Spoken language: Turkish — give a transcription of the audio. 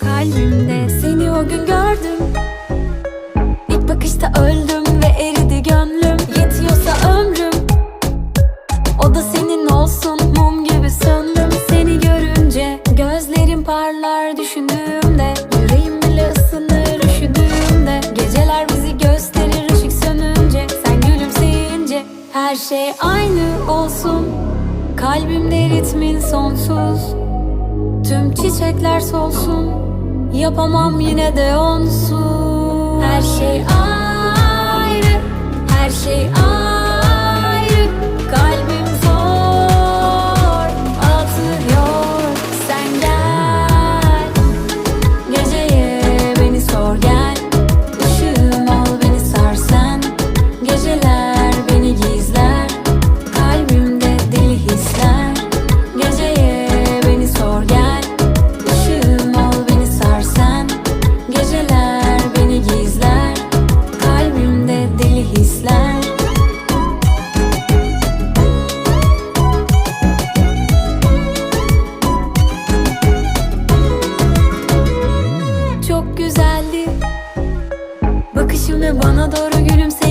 Kalbimde seni o gün gördüm. İlk bakışta öldüm ve eridi gönlüm. Yetiyorsa ömrüm. O da senin olsun mum gibi söndüm. Seni görünce gözlerim parlar düşündüğümde. Yüreğim bile ısınır üşüdüğümde. Geceler bizi gösterir ışık sönünce. Sen gülümseyince her şey aynı olsun. Kalbimde ritmin sonsuz çiçekler solsun. Yapamam yine de onsuz güzeldi. Bakışınla bana doğru gülümse